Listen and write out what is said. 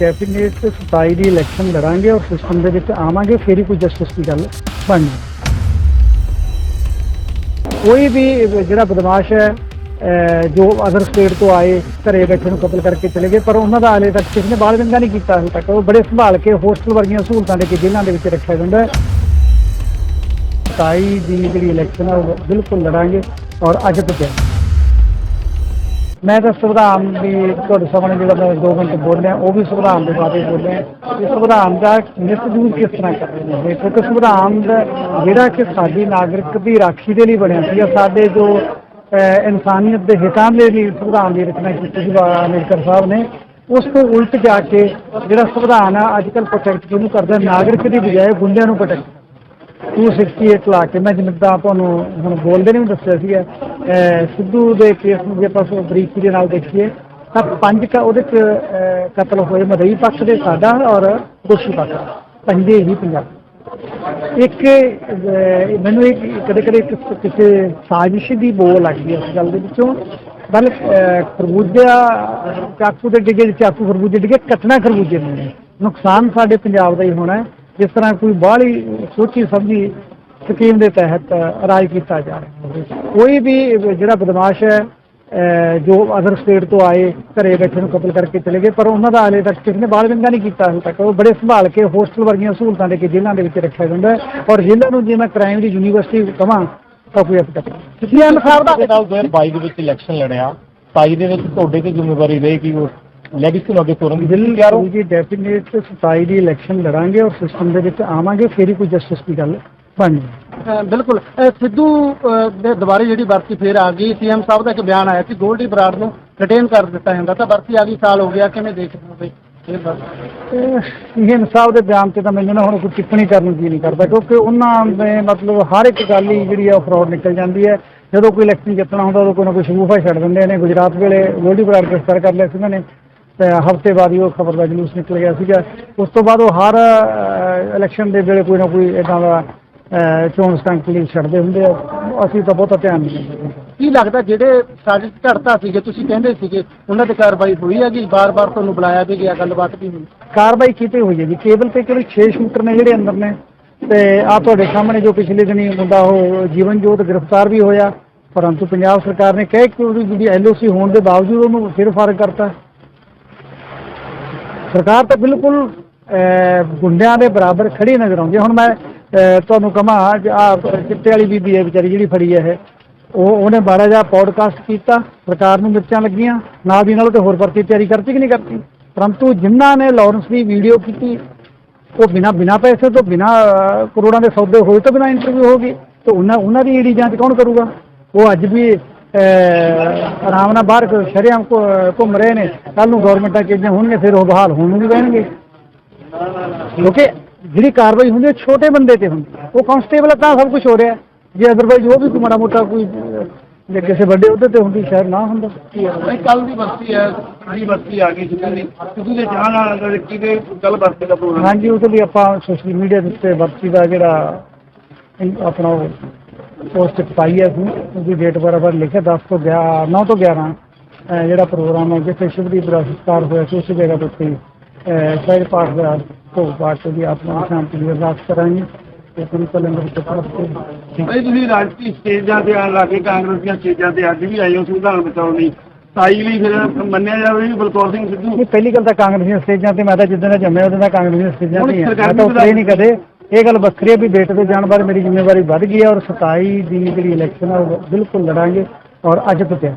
Definite 27 ਦੀ election ਲੜਾਂਗੇ ਔਰ system ਦੇ ਵਿੱਚ ਆਵਾਂਗੇ, ਫਿਰ ਹੀ ਕੋਈ ਜਸਟਿਸ ਦੀ ਗੱਲ ਬਣਨੀ ਕੋਈ ਵੀ ਜਿਹੜਾ ਬਦਮਾਸ਼ ਹੈ ਜੋ ਅਦਰ ਸਟੇਟ ਤੋਂ ਆਏ, ਘਰੇ ਬੈਠੇ ਨੂੰ ਕਤਲ ਕਰਕੇ ਚਲੇ ਗਏ, ਪਰ ਉਹਨਾਂ ਦਾ ਹਾਲੇ ਤੱਕ ਕਿਸੇ ਨੇ ਬਾਲ ਵਿੰਗਾ ਨਹੀਂ ਕੀਤਾ ਹਜੇ ਤੱਕ। ਉਹ ਬੜੇ ਸੰਭਾਲ ਕੇ ਹੋਸਟਲ ਵਰਗੀਆਂ ਸਹੂਲਤਾਂ ਦੇ ਕੇ ਜੇਲ੍ਹਾਂ ਦੇ ਵਿੱਚ ਰੱਖਿਆ ਜਾਂਦਾ ਹੈ। 27 ਦੀ ਜਿਹੜੀ ਇਲੈਕਸ਼ਨ ਹੈ ਉਹ ਬਿਲਕੁਲ ਲੜਾਂਗੇ ਔਰ ਅੱਜ ਤੋਂ ਮੈਂ ਤਾਂ ਸੰਵਿਧਾਨ ਵੀ ਤੁਹਾਡੇ ਸਾਹਮਣੇ ਜਿਹੜਾ ਮੈਂ ਦੋ ਮਿੰਟ ਬੋਲਿਆ, ਉਹ ਵੀ ਸੰਵਿਧਾਨ ਦੇ ਬਾਰੇ ਬੋਲਿਆ। ਕਿ ਸੰਵਿਧਾਨ ਦਾ ਮਿਸਯੂਜ਼ ਕਿਸ ਤਰ੍ਹਾਂ ਕਰ ਰਹੇ ਨੇ? ਕਿਉਂਕਿ ਸੰਵਿਧਾਨ ਦਾ ਜਿਹੜਾ ਕਿ ਸਾਡੀ ਨਾਗਰਿਕ ਦੀ ਰਾਖੀ ਦੇ ਲਈ ਬਣਿਆ ਸੀ ਸਾਡੇ ਜੋ ਇਨਸਾਨੀਅਤ ਦੇ ਹਿਤਾਂ ਦੇ ਲਈ ਸੰਵਿਧਾਨ ਦੀ ਰਚਨਾ ਕੀਤੀ ਸੀ ਬਾਬਾ ਅੰਬੇਡਕਰ ਸਾਹਿਬ ਨੇ, ਉਸ ਤੋਂ ਉਲਟ ਜਾ ਕੇ ਜਿਹੜਾ ਸੰਵਿਧਾਨ ਆ, ਅੱਜ ਕੱਲ੍ਹ ਪ੍ਰੋਟੈਕਟ ਕਿਹਨੂੰ ਕਰਦਾ? ਨਾਗਰਿਕ ਦੀ ਬਜਾਏ ਗੁੰਡਿਆਂ ਨੂੰ ਪ੍ਰੋਟੈਕਟ 268 ਲਾ ਕੇ, ਮੈਂ ਜਿਵੇਂ ਤਾਂ ਤੁਹਾਨੂੰ ਹੁਣ ਬੋਲਦੇ ਨੇ ਵੀ ਦੱਸਿਆ ਸੀਗਾ ਸਿੱਧੂ ਦੇ ਕੇਸ ਨੂੰ ਜੇ ਆਪਾਂ ਬਰੀਕੀ ਦੇ ਨਾਲ ਦੇਖੀਏ, ਤਾਂ ਪੰਜ ਕ ਉਹਦੇ ਚ ਕਤਲ ਹੋਏ ਮਦਈ ਪੱਖ ਦੇ ਸਾਡਾ ਔਰ ਦੋਸ਼ੀ ਪੱਖ। ਦਾ। ਪੰਜੇ ਹੀ ਪੰਜਾਬ। ਇੱਕ ਮੈਨੂੰ ਇੱਕ ਕਦੇ ਕਦੇ ਕਿਸੇ ਸਾਜ਼ਿਸ਼ ਦੀ ਬੋਲ ਲੱਗਦੀ ਹੈ ਇਸ ਗੱਲ ਦੇ ਵਿੱਚੋਂ। ਬਲ ਖਰਬੂਜਾ ਚਾਕੂ ਦੇ ਡਿੱਗੇ, ਚਾਕੂ ਖਰਬੂਜੇ ਡਿੱਗੇ, ਕੱਟਣਾ ਖਰਬੂਜੇ ਨੂੰ। ਨੁਕਸਾਨ ਸਾਡੇ ਪੰਜਾਬ ਦਾ ਹੀ ਹੋਣਾ ਹੈ। ਜਿਸ ਤਰ੍ਹਾਂ ਕੋਈ ਬਾਹਲੀ ਸੋਚੀ ਸਮਝੀ ਸਕੀਮ ਦੇ ਤਹਿਤ ਰਾਜ ਕੀਤਾ ਜਾ ਰਿਹਾ ਕੋਈ ਵੀ ਜਿਹੜਾ ਬਦਮਾਸ਼ ਹੈ ਜੋ ਅਦਰ ਸਟੇਟ ਤੋਂ ਆਏ ਘਰੇ ਬੈਠੇ ਨੂੰ ਕਤਲ ਕਰਕੇ ਚਲੇ ਗਏ ਪਰ ਉਹਨਾਂ ਦਾ ਹਾਲੇ ਤੱਕ ਕਿਸੇ ਨੇ ਬਾਲ ਵਿੰਗਾ ਨਹੀਂ ਕੀਤਾ ਹਾਲੇ ਤੱਕ। ਉਹ ਬੜੇ ਸੰਭਾਲ ਕੇ ਹੋਸਟਲ ਵਰਗੀਆਂ ਸਹੂਲਤਾਂ ਦੇ ਕੇ ਜੇਲ੍ਹਾਂ ਦੇ ਵਿੱਚ ਰੱਖਿਆ ਜਾਂਦਾ ਹੈ। ਔਰ ਜੇਲ੍ਹਾਂ ਨੂੰ ਜੇ ਮੈਂ ਕ੍ਰਾਈਮ ਦੀ ਯੂਨੀਵਰਸਿਟੀ ਕਵਾਂ ਤਾਂ ਕੋਈ ਅਸਰ ਨਹੀਂ। ਜੀ ਅਨਸਾਰ ਦਾ ਦੇ ਨਾਲ 2022 ਦੇ ਵਿੱਚ ਇਲੈਕਸ਼ਨ ਲੜਿਆ। 27 ਦੇ ਵਿੱਚ ਤੁਹਾਡੇ ਤੇ ਜ਼ਿੰਮੇਵਾਰੀ ਰਹੇਗੀ ਉਹ ਲੈਗੇਸੀ ਨੂੰ ਅੱਗੇ ਤੋਰਨ ਦੀ ਬਿੱਲ ਤਿਆਰ ਹੋ ਜੀ ਡੈਫੀਨੇਟ 27 ਦੀ ਇਲੈਕਸ਼ਨ ਲੜਾਂਗੇ ਔਰ ਸਿਸਟਮ ਦੇ ਵਿੱਚ ਆਵਾਂਗੇ ਫਿਰ ਹੀ ਕੋਈ ਜਸਟਿਸ ਦੀ ਗੱਲ ਬਣਨੀ ਬਿਲਕੁਲ। ਸਿੱਧੂ ਦੇ ਦੁਬਾਰੇ ਜਿਹੜੀ ਵਰਤੀ ਫੇਰ ਆ ਗਈ ਸੀਐਮ ਸਾਹਿਬ ਦਾ ਇੱਕ ਬਿਆਨ ਆਇਆ ਕਿ ਗੋਲਡੀ ਬਰਾੜ ਨੂੰ ਰਿਟੇਨ ਕਰ ਦਿੱਤਾ ਜਾਂਦਾ ਤਾਂ ਵਰਤੀ ਆ ਗਈ ਸਾਲ ਹੋ ਗਿਆ ਕਿਵੇਂ ਦੇਖਦੇ ਹੋ ਬਈ? ਇਹ ਇਨਸਾਫ ਦੇ ਬਿਆਨ ਤੇ ਤਾਂ ਮੈਨੂੰ ਨਾ ਹੁਣ ਕੋਈ ਟਿੱਪਣੀ ਕਰਨ ਨੂੰ ਜੀ ਨਹੀਂ ਕਰਦਾ ਕਿਉਂਕਿ ਉਹਨਾਂ ਦੇ ਮਤਲਬ ਹਰ ਇੱਕ ਗੱਲ ਹੀ ਜਿਹੜੀ ਆ ਫਰਾਡ ਨਿਕਲ ਜਾਂਦੀ ਹੈ। ਜਦੋਂ ਕੋਈ ਇਲੈਕਸ਼ਨ ਜਿੱਤਣਾ ਹੁੰਦਾ ਉਦੋਂ ਕੋਈ ਨਾ ਕੋਈ ਸ਼ਗੂਫਾ ਛੱਡ ਦਿੰਦੇ ਨੇ। ਗੁਜਰਾਤ ਵੇਲੇ ਗੋਲਡੀ ਬਰਾੜ ਗ੍ਰਿਫਤਾਰ ਕਰ ਲਿਆ ਸੀ ਉਹਨਾਂ ਨੇ। ਹਫ਼ਤੇ ਬਾਅਦ ਹੀ ਉਹ ਖਬਰ ਦਾ ਜਲੂਸ ਨਿਕਲ ਗਿਆ ਸੀਗਾ। ਉਸ ਤੋਂ ਬਾਅਦ ਉਹ ਹਰ ਇਲੈਕਸ਼ਨ ਦੇ ਵੇਲੇ ਕੋਈ ਨਾ ਕੋਈ ਇਦਾਂ ਦਾ ਚੋਣ ਸਟੰਟ ਲਈ ਛੱਡਦੇ ਹੁੰਦੇ ਆ। ਅਸੀਂ ਤਾਂ ਬਹੁਤਾ ਧਿਆਨ ਨਹੀਂ ਦਿੰਦੇ। ਕੀ ਲੱਗਦਾ ਜਿਹੜੇ ਸਾਜ਼ਿਸ਼ ਘੜਤਾ ਸੀਗੇ ਤੁਸੀਂ ਕਹਿੰਦੇ ਸੀਗੇ ਉਹਨਾਂ ਤੇ ਕਾਰਵਾਈ ਹੋਈ ਹੈਗੀ? ਬਾਰ-ਬਾਰ ਤੁਹਾਨੂੰ ਬੁਲਾਇਆ ਵੀ ਗਿਆ ਗੱਲਬਾਤ ਵੀ ਹੋਈ। ਕਾਰਵਾਈ ਕੀਤੀ ਹੋਈ ਹੈ ਜੀ। ਕੇਬਲ ਤੇ ਕਿਹੜੇ 6 ਸ਼ੂਟਰ ਨੇ ਜਿਹੜੇ ਅੰਦਰ ਨੇ। ਤੇ ਆ ਤੁਹਾਡੇ ਸਾਹਮਣੇ ਜੋ ਪਿਛਲੇ ਦਿਨੀ ਮੁੰਡਾ ਉਹ ਜੀਵਨ ਜੋਤ ਗ੍ਰਿਫਤਾਰ ਵੀ ਹੋਇਆ। ਪਰੰਤੂ ਪੰਜਾਬ ਸਰਕਾਰ ਨੇ ਕਹਿ ਕਿ ਉਹਦੀ ਜਿਹੜੀ ਐਲਓਸੀ ਹੋਣ ਦੇ ਬਾਵਜੂਦ ਉਹਨੂੰ ਫਿਰ ਫਾਰਗ ਕਰਤਾ। ਸਰਕਾਰ ਤਾਂ ਬਿਲਕੁਲ ਅਹ, ਗੁੰਡਿਆਂ ਦੇ ਬਰਾਬਰ ਖੜੀ ਨਜ਼ਰ ਆਉਂਦੀ ਹੈ। ਹੁਣ ਮੈਂ ਤੁਹਾਨੂੰ ਕਹਾਂ ਆ ਚਿੱਟੇ ਵਾਲੀ ਬੀਬੀ ਹੈ ਵਿਚਾਰੀ ਜਿਹੜੀ ਫੜੀ ਹੈ ਇਹ। ਉਹ ਉਹਨੇ ਬਾਰਾ ਜਿਹਾ ਪੌਡਕਾਸਟ ਕੀਤਾ ਸਰਕਾਰ ਨੂੰ ਮਿਰਚਾਂ ਲੱਗੀਆਂ। ਨਾਲ ਦੀ ਨਾਲ ਤੇ ਹੋਰ ਭਰਤੀ ਤਿਆਰੀ ਕਰਤੀ ਕਿ ਨਹੀਂ ਕਰਤੀ? ਪਰੰਤੂ ਜਿਨ੍ਹਾਂ ਨੇ ਲਾਰੈਂਸ ਦੀ ਵੀਡੀਓ ਕੀਤੀ ਉਹ ਬਿਨਾ ਬਿਨਾ ਪੈਸੇ ਤੋਂ ਬਿਨਾ ਕਰੋੜਾਂ ਦੇ ਸੌਦੇ ਹੋਏ ਤੋਂ ਬਿਨਾ ਇੰਟਰਵਿਊ ਹੋ ਗਈ ਤੇ ਉਹਨਾਂ ਉਹਨਾਂ ਦੀ ਈਡੀ ਜਾਂਚ ਕੌਣ ਕਰੂਗਾ? ਉਹ ਅੱਜ ਵੀ ਆਰਾਮ ਨਾਲ ਬਾਹਰ ਸ਼ਰਿਆਮ ਘੁੰਮ ਰਹੇ ਨੇ। ਕੱਲ ਨੂੰ ਗਵਰਨਮੈਂਟਾਂ ਚੀਜ਼ਾਂ ਹੋਣਗੇ ਫਿਰ ਉਹ ਬਹਾਲ ਹੋਣ ਨੂੰ ਵੀ ਕਿਉਂਕਿ ਜਿਹੜੀ ਕਾਰਵਾਈ ਹੁੰਦੀ ਹੈ ਛੋਟੇ ਬੰਦੇ ਤੇ ਹੁੰਦੀ ਉਹ ਕਾਂਸਟੇਬਲ ਤਾਂ ਸਭ ਕੁਝ ਹੋ ਰਿਹਾ। ਜੇ ਅਦਰਵਾਈਜ਼ ਉਹ ਵੀ ਕੋਈ ਮਾੜਾ ਮੋਟਾ ਕੋਈ ਜੇ ਕਿਸੇ ਵੱਡੇ ਉਹਦੇ ਤੇ ਹੁੰਦੀ ਸ਼ਾਇਦ ਨਾ ਹੁੰਦਾ। ਕੱਲ ਦੀ ਵਰਤੀ ਹੈ ਜਿਹੜੀ ਵਰਤੀ ਆ ਗਈ ਸਿੱਧੂ ਦੀ। ਸਿੱਧੂ ਦੇ ਜਾਣ ਨਾਲ ਕਿਹਦੇ ਕੱਲ ਵਰਤੀ ਦਾ ਪ੍ਰੋਗਰਾਮ ਹਾਂਜੀ ਉਹ ਤੋਂ ਵੀ ਆਪਾਂ ਸੋਸ਼ਲ ਮੀਡੀਆ ਦੇ ਉੱਤੇ ਵਰਤੀ ਦਾ ਜਿਹੜਾ ਆਪਣਾ ਪੋਸਟ ਪਾਈ ਹੈ ਅਸੀਂ। ਉਹਦੀ ਡੇਟ ਬਰਾਬਰ ਲਿਖਿਆ 10 ਤੋਂ 11 9 ਤੋਂ 11 ਅਹ ਜਿਹੜਾ ਪ੍ਰੋਗਰਾਮ ਹੈ ਜਿੱਥੇ ਸ਼ਿਵਦੀਪ ਦਾ ਸੰਸਕਾਰ ਹੋਇਆ ਸੀ ਉਸ ਜਗ੍ਹਾ ਦੇ ਉੱਤੇ ਸਾਰੇ ਪਾਠ ਦਾ ਭੋਗ ਪਾਠ ਦੀ ਆਤਮਾ ਸ਼ਾਂਤੀ ਦੀ ਅਰਦਾਸ ਕਰਾਂਗੇ। ਤੇ ਤੁਹਾਨੂੰ ਲੰਗਰ ਵਿੱਚ ਪਹੁੰਚੇ ਭਾਈ ਤੁਸੀਂ ਰਾਜਨੀਤੀ ਸਟੇਜਾਂ ਤੇ ਆਣ ਲੱਗੇ ਕਾਂਗਰਸ ਦੀਆਂ ਸਟੇਜਾਂ ਤੇ ਅੱਜ ਵੀ ਆਏ ਹੋ ਸੰਵਿਧਾਨ ਬਚਾਉਣ ਲਈ। ਤਾਈ ਲਈ ਫਿਰ ਮੰਨਿਆ ਜਾਵੇ ਵੀ ਬਲਕੌਰ ਸਿੰਘ ਸਿੱਧੂ? ਨਹੀਂ ਪਹਿਲੀ ਗੱਲ ਤਾਂ ਕਾਂਗਰਸ ਦੀਆਂ ਸਟੇਜਾਂ ਤੇ ਮੈਂ ਤਾਂ ਜਿੱਦਾਂ ਦਾ ਜੰਮਿਆ ਉਦੋਂ ਦਾ ਕਾਂਗਰਸ ਦੀਆਂ ਸਟੇਜਾਂ ਤੇ ਹੀ ਹਾਂ ਸਰਕਾਰੀ ਮੈਂ ਤਾਂ ਉੱਤਰੇ ਨਹੀਂ ਕਦੇ। ਇਹ ਗੱਲ ਵੱਖਰੀ ਹੈ ਵੀ ਬੇਟੇ ਦੇ ਜਾਣ ਬਾਰੇ ਮੇਰੀ ਜ਼ਿੰਮੇਵਾਰੀ ਵੱਧ ਗਈ ਹੈ ਔਰ 27 ਦੀ ਜਿਹੜੀ ਇਲੈਕਸ਼ਨ ਹੈ ਉਹ ਬਿਲਕੁਲ ਲੜਾਂਗੇ ਔਰ ਅੱਜ ਤੋਂ ਤਿਆਰ।